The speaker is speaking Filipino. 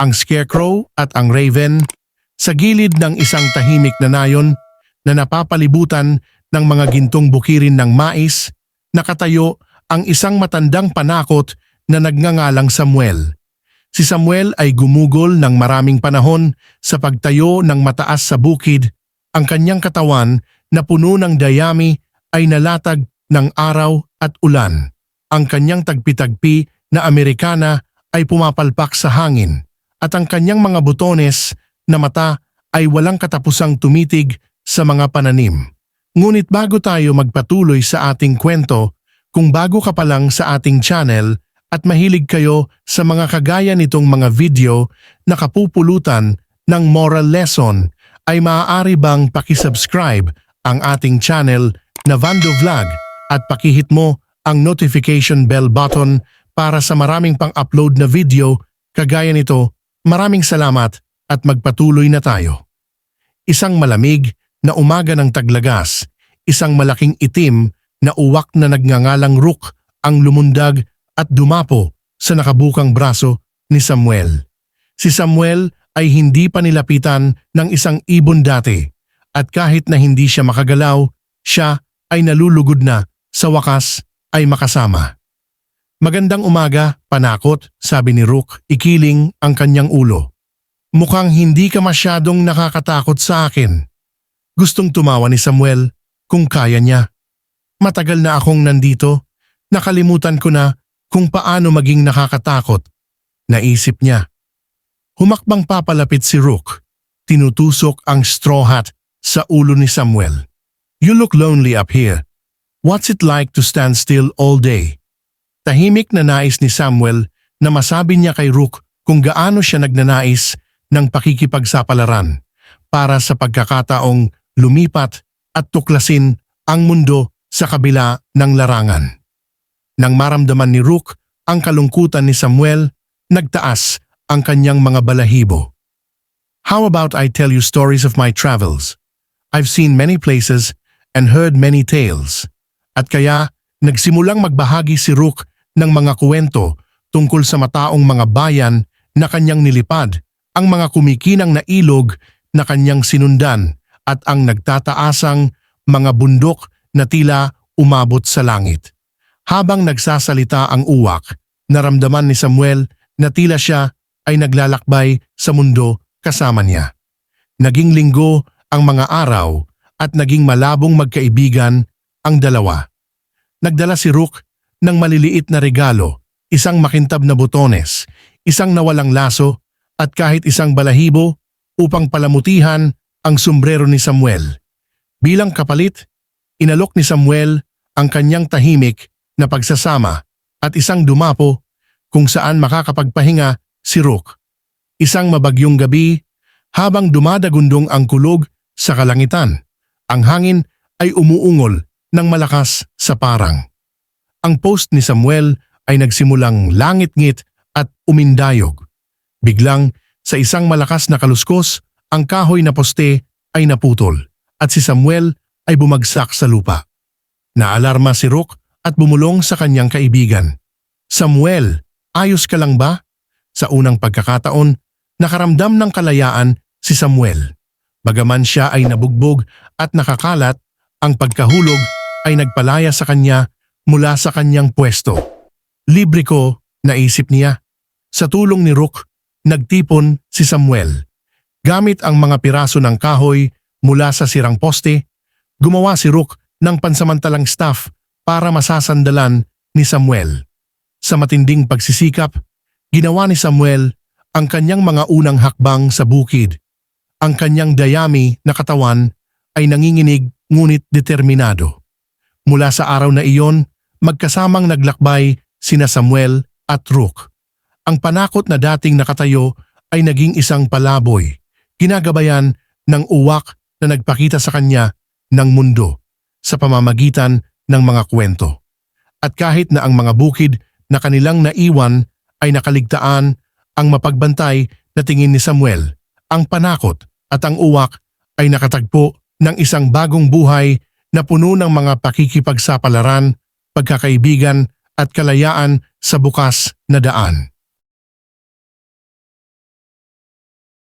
ang scarecrow at ang raven sa gilid ng isang tahimik na nayon na napapalibutan ng mga gintong bukirin ng mais, nakatayo ang isang matandang panakot na nagngangalang Samuel. Si Samuel ay gumugol ng maraming panahon sa pagtayo ng mataas sa bukid. Ang kanyang katawan na puno ng dayami ay nalatag ng araw at ulan. Ang kanyang tagpi-tagpi na Amerikana ay pumapalpak sa hangin at ang kanyang mga butones na mata ay walang katapusang tumitig sa mga pananim. Ngunit bago tayo magpatuloy sa ating kwento, kung bago ka pa lang sa ating channel at mahilig kayo sa mga kagaya nitong mga video na kapupulutan ng moral lesson, ay maaari bang pakisubscribe ang ating channel na Vando Vlog at pakihit mo ang notification bell button para sa maraming pang-upload na video kagaya nito. Maraming salamat at magpatuloy na tayo. Isang malamig na umaga ng taglagas, isang malaking itim na uwak na nagngangalang Rook ang lumundag at dumapo sa nakabukang braso ni Samuel. Si Samuel ay hindi pa nilapitan ng isang ibon dati at kahit na hindi siya makagalaw, siya ay nalulugod na sa wakas ay makasama. Magandang umaga, panakot, sabi ni Rook, ikiling ang kanyang ulo. Mukhang hindi ka masyadong nakakatakot sa akin. Gustong tumawa ni Samuel kung kaya niya. Matagal na akong nandito, nakalimutan ko na kung paano maging nakakatakot. Naisip niya. Humakbang papalapit si Rook. Tinutusok ang straw hat sa ulo ni Samuel. You look lonely up here. What's it like to stand still all day? Tahimik na nais ni Samuel na masabi niya kay Rook kung gaano siya nagnanais ng pakikipagsapalaran para sa pagkakataong lumipat at tuklasin ang mundo sa kabila ng larangan. Nang maramdaman ni Rook ang kalungkutan ni Samuel, nagtaas ang kanyang mga balahibo. How about I tell you stories of my travels? I've seen many places and heard many tales. At kaya nagsimulang magbahagi si Rook ng mga kuwento tungkol sa mataong mga bayan na kanyang nilipad, ang mga kumikinang na ilog na kanyang sinundan at ang nagtataasang mga bundok na tila umabot sa langit. Habang nagsasalita ang uwak, naramdaman ni Samuel na tila siya ay naglalakbay sa mundo kasama niya. Naging linggo ang mga araw at naging malabong magkaibigan ang dalawa. Nagdala si Rook ng maliliit na regalo, isang makintab na butones, isang nawalang laso at kahit isang balahibo upang palamutihan ang sombrero ni Samuel. Bilang kapalit, inalok ni Samuel ang kanyang tahimik na pagsasama at isang dumapo kung saan makakapagpahinga si Rook. Isang mabagyong gabi habang dumadagundong ang kulog sa kalangitan. Ang hangin ay umuungol ng malakas sa parang. Ang post ni Samuel ay nagsimulang langit-ngit at umindayog. Biglang, sa isang malakas na kaluskos, ang kahoy na poste ay naputol at si Samuel ay bumagsak sa lupa. Naalarma si Rook at bumulong sa kanyang kaibigan. Samuel, ayos ka lang ba? Sa unang pagkakataon, nakaramdam ng kalayaan si Samuel. Bagaman siya ay nabugbog at nakakalat, ang pagkahulog ay nagpalaya sa kanya mula sa kanyang pwesto. Libre ko, naisip niya. Sa tulong ni Rook, nagtipon si Samuel. Gamit ang mga piraso ng kahoy mula sa sirang poste, gumawa si Rook ng pansamantalang staff para masasandalan ni Samuel. Sa matinding pagsisikap, ginawa ni Samuel ang kanyang mga unang hakbang sa bukid. Ang kanyang dayami na katawan ay nanginginig ngunit determinado. Mula sa araw na iyon, magkasamang naglakbay sina Samuel at Rook. Ang panakot na dating nakatayo ay naging isang palaboy, ginagabayan ng uwak na nagpakita sa kanya ng mundo sa pamamagitan ng mga kwento. At kahit na ang mga bukid na kanilang naiwan ay nakaligtaan ang mapagbantay na tingin ni Samuel, ang panakot at ang uwak ay nakatagpo ng isang bagong buhay na puno ng mga pakikipagsapalaran, pagkakaibigan at kalayaan sa bukas na daan.